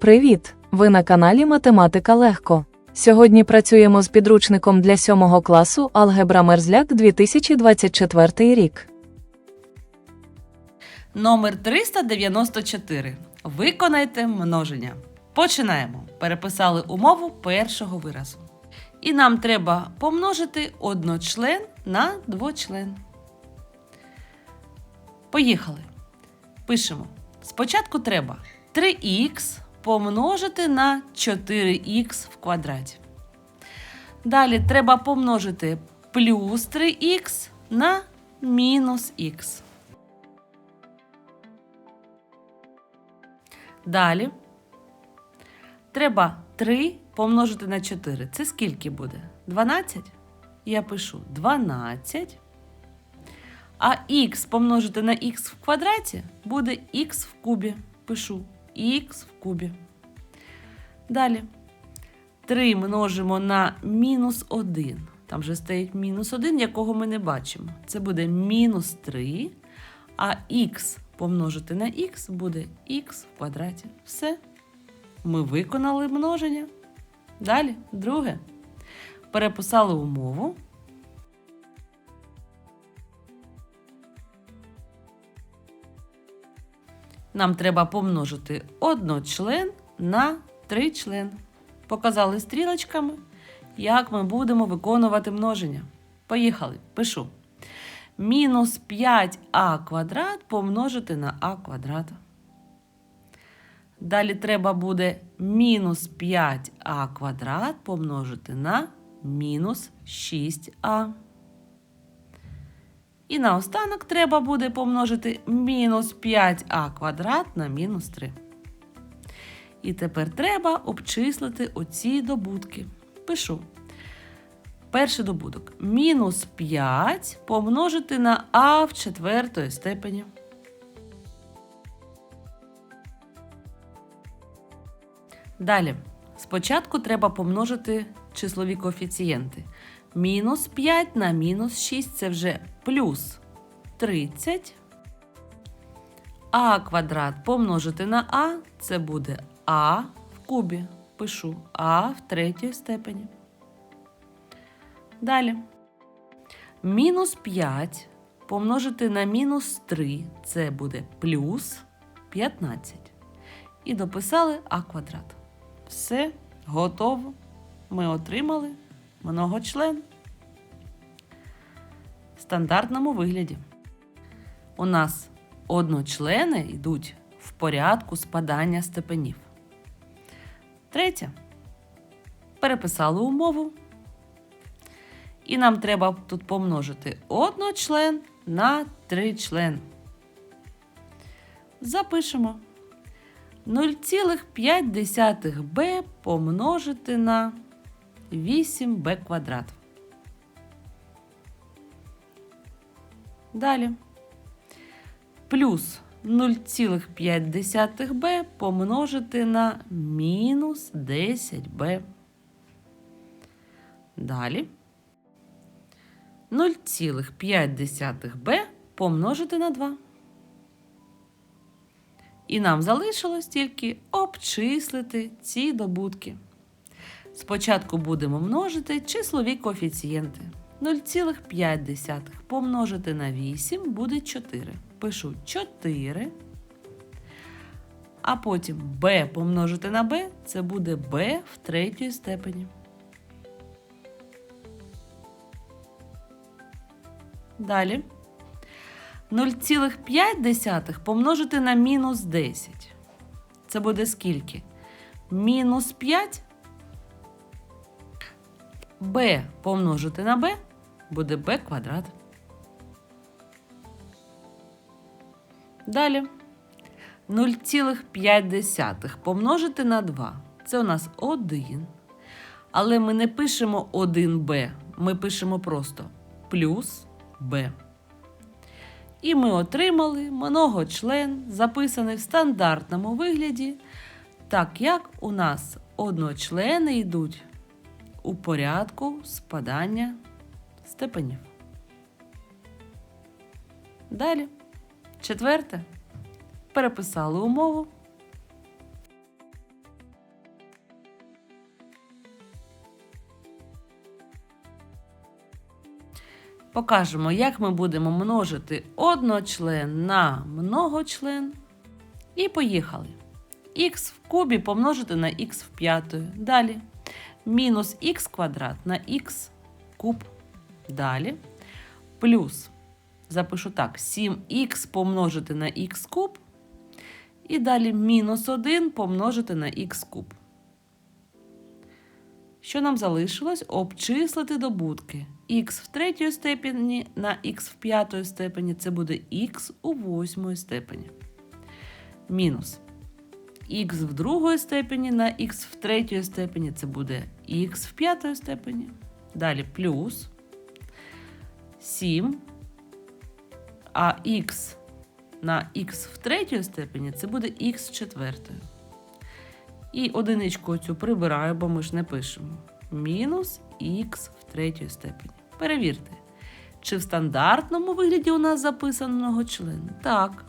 Привіт! Ви на каналі Математика Легко. Сьогодні працюємо з підручником для 7 класу Алгебра Мерзляк 2024 рік. Номер 394. Виконайте множення. Починаємо. Переписали умову першого виразу. І нам треба помножити одночлен на двочлен. Поїхали. Пишемо. Спочатку треба 3х помножити на 4х в квадраті. Далі треба помножити плюс 3х на мінус х. Далі треба 3 помножити на 4. Це скільки буде? 12? Я пишу 12. А х помножити на х в квадраті буде х в кубі. Пишу х в кубі. Далі 3 множимо на мінус 1. Там же стоїть мінус 1, якого ми не бачимо. Це буде мінус 3. А х помножити на х буде х в квадраті. Все. Ми виконали множення. Далі, друге. Переписали умову. Нам треба помножити одночлен на тричлен. Показали стрілочками, як ми будемо виконувати множення. Поїхали, пишу. Мінус 5а квадрат помножити на а квадрат. Далі треба буде мінус 5а квадрат помножити на мінус 6а. І наостанок треба буде помножити мінус 5а квадрат на мінус 3. І тепер треба обчислити оці добутки. Пишу. Перший добуток. Мінус 5 помножити на а в четвертої степені. Далі. Спочатку треба помножити числові коефіцієнти. Мінус 5 на мінус 6 це вже плюс 30. А квадрат помножити на а це буде а в кубі. Пишу а в третій степені. Далі. Мінус 5 помножити на мінус 3 це буде плюс 15. І дописали а квадрат. Все готово. Ми отримали многочлен стандартному вигляді. У нас одночлени йдуть в порядку спадання степенів. Третє. Переписали умову. І нам треба тут помножити одночлен на тричлен. Запишемо 0,5b помножити на 8b квадрат. Далі. Плюс 0,5b помножити на мінус 10b. Далі. 0,5b помножити на 2. І нам залишилось тільки обчислити ці добутки. Спочатку будемо множити числові коефіцієнти. 0,5 помножити на 8 буде 4. Пишу 4. А потім b помножити на b це буде b в третій степені. Далі. 0,5 помножити на мінус 10. Це буде скільки? Мінус 5. b помножити на b буде b квадрат. Далі. 0,5 помножити на 2. Це у нас 1. Але ми не пишемо 1b, ми пишемо просто плюс b. І ми отримали многочлен, записаний в стандартному вигляді, так як у нас одночлени йдуть у порядку спадання степенів. Далі. Четверте. Переписали умову. Покажемо, як ми будемо множити одночлен на многочлен. І поїхали. Х в кубі помножити на х в п'ятої. Далі мінус х квадрат на х куб. Далі. Плюс. Запишу так: 7х помножити на х куб. І далі мінус 1 помножити на х куб. Що нам залишилось? Обчислити добутки. х в третій степені на х в п'ятої степені це буде х у восьмої степені. Мінус х в другої степені на х в третій степені це буде х в п'ятої степені. Далі плюс 7. А х на х в третій степені це буде х в четвертої. І одиничку цю прибираю, бо ми ж не пишемо. Мінус х в третій степені. Перевірте, чи в стандартному вигляді у нас записано многочлен? Так.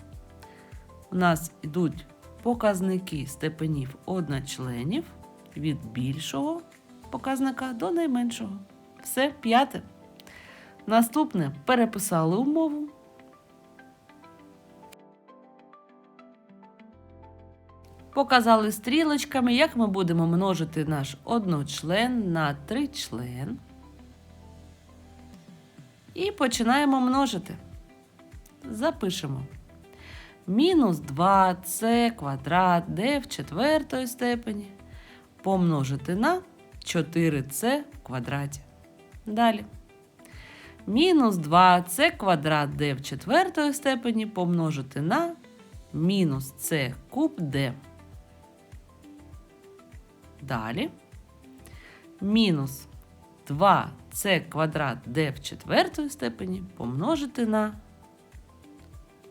У нас йдуть показники степенів одночленів від більшого показника до найменшого. Все, п'яте. Наступне переписали умову. Показали стрілочками, як ми будемо множити наш одночлен на тричлен. І починаємо множити. Запишемо. Мінус 2c квадрат d в четвертої степені помножити на 4c в квадраті. Далі. Мінус 2c квадрат d в четвертої степені помножити на мінус c куб d. Далі. Мінус 2c квадрат d в четвертої степені помножити на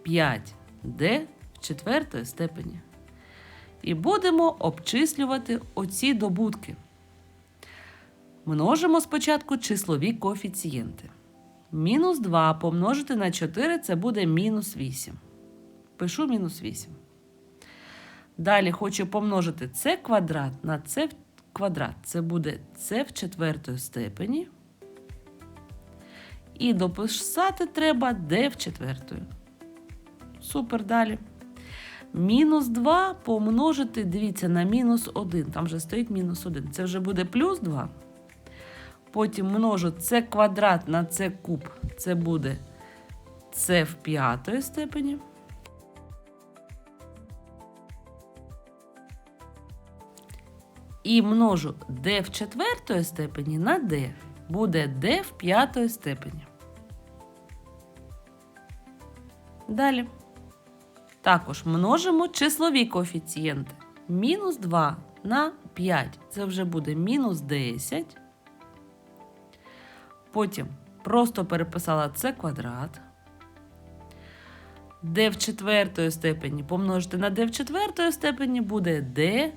5d в четвертої степені. І будемо обчислювати оці добутки. Множимо спочатку числові коефіцієнти. Мінус 2 помножити на 4 це буде мінус 8. Пишу мінус 8. Далі хочу помножити c квадрат на c квадрат. Це буде c в четвертої степені. І дописати треба d в четвертої. Супер далі. Мінус 2 помножити, дивіться, на мінус 1. Там вже стоїть мінус 1. Це вже буде плюс 2. Потім множу c квадрат на c куб. Це буде c в п'ятої степені. І множу d в четвертої степені на d. Буде d в п'ятої степені. Далі. Також множимо числові коефіцієнти. Мінус 2 на 5. Це вже буде мінус 10. Потім просто переписала це квадрат. d в четвертої степені помножити на d в четвертої степені буде d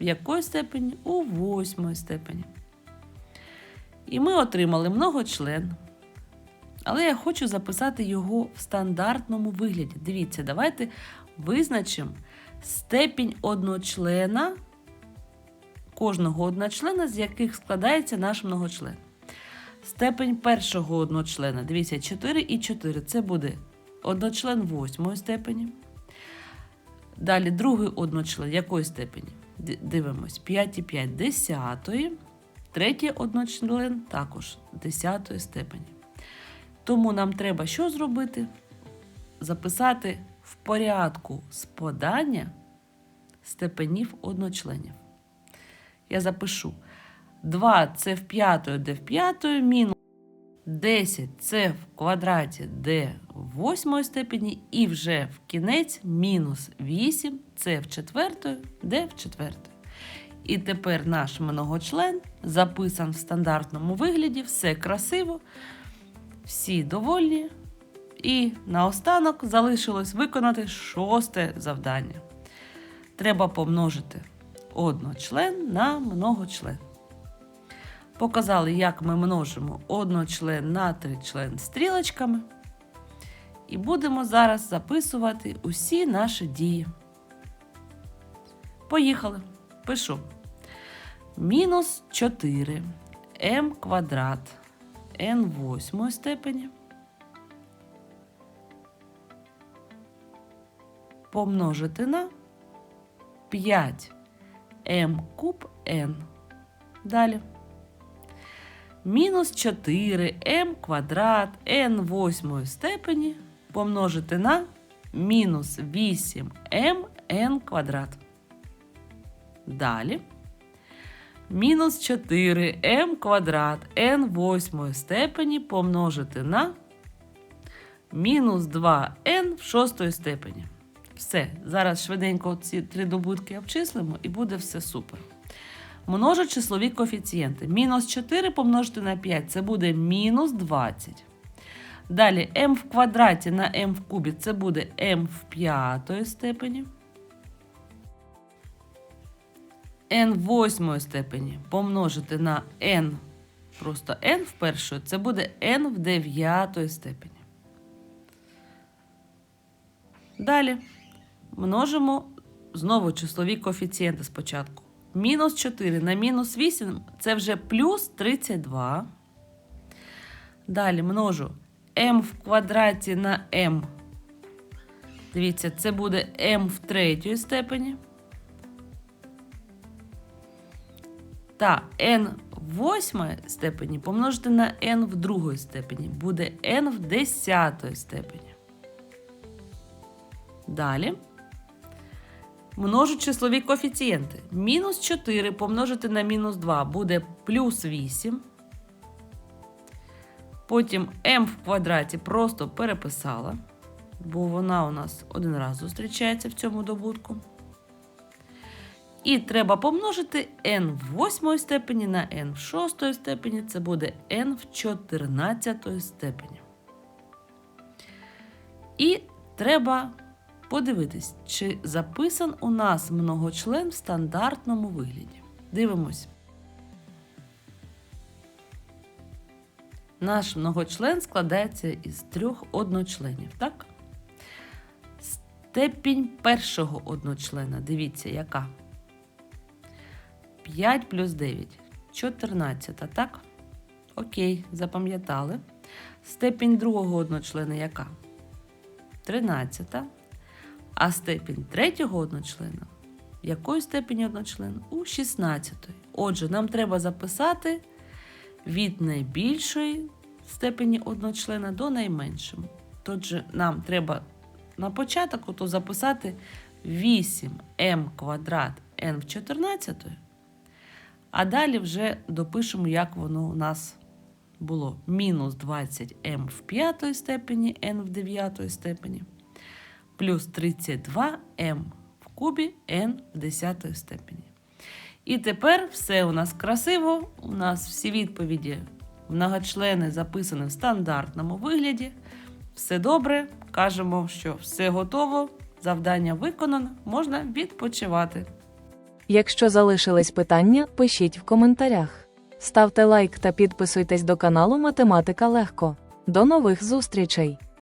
в якої степені? У восьмої степені. І ми отримали многочлен. Але я хочу записати його в стандартному вигляді. Дивіться, давайте визначимо степінь одночлена, кожного одночлена, з яких складається наш многочлен. Степень першого одночлена. Дивіться, 4 і 4. Це буде одночлен восьмої степені. Далі другий одночлен якої степені? Дивимось, 5 і 5 десятої. Третій одночлен також 10 степені. Тому нам треба що зробити? Записати в порядку спадання степенів одночленів. Я запишу 2 це в п'ятої, де в п'ятої, мінус 10 це в квадраті, де в восьмої степені, і вже в кінець мінус 8 це в четвертої, де в четвертої. І тепер наш многочлен записан в стандартному вигляді, все красиво, всі довольні. І наостанок залишилось виконати шосте завдання. Треба помножити одночлен на многочлен. Показали, як ми множимо одночлен на тричлен стрілочками. І будемо зараз записувати усі наші дії. Поїхали. Пишу. Мінус 4 м квадрат n восьмої степені помножити на 5 m куб n. Далі. Мінус 4 m квадрат n восьмої степені помножити на мінус 8 m n квадрат. Далі. Мінус 4 m квадрат n восьмої степені помножити на мінус 2 n в шостої степені. Все, зараз швиденько ці три добутки обчислимо і буде все супер. Множу числові коефіцієнти. Мінус 4 помножити на 5 це буде мінус 20. Далі m в квадраті на m в кубі це буде m в п'ятої степені. n в восьмої степені помножити на n, просто n в першої, це буде n в дев'ятої степені. Далі множимо знову числові коефіцієнти спочатку. Мінус 4 на мінус 8 це вже плюс 32. Далі множу m в квадраті на m. Дивіться, це буде m в третій степені. Та n в восьмій степені помножити на n в другій степені. Буде n в десятій степені. Далі множу числові коефіцієнти. Мінус 4 помножити на мінус 2 буде плюс 8. Потім m в квадраті просто переписала, бо вона у нас один раз зустрічається в цьому добутку. І треба помножити n в восьмої степені на n в шостої степені. Це буде n в 14 степені. І треба подивитись, чи записан у нас многочлен в стандартному вигляді. Дивимось. Наш многочлен складається із трьох одночленів, так? Степінь першого одночлена. Дивіться, яка? 5 плюс 9. 14, так? Окей, запам'ятали. Степінь другого одночлена яка? 13. А степінь третього одночлена якої степені одночлен? У 16. Отже, нам треба записати від найбільшої степені одночлена до найменшої. Отже, нам треба на початок ото записати 8m квадрат n в 14. А далі вже допишемо, як воно у нас було. Мінус 20m в п'ятої степені, n в дев'ятої степені, плюс 32m в кубі n в десятої степені. І тепер все у нас красиво. У нас всі відповіді многочлени записані в стандартному вигляді. Все добре. Кажемо, що все готово, завдання виконано, можна відпочивати. Якщо залишились питання, пишіть в коментарях. Ставте лайк та підписуйтесь до каналу Математика Легко. До нових зустрічей!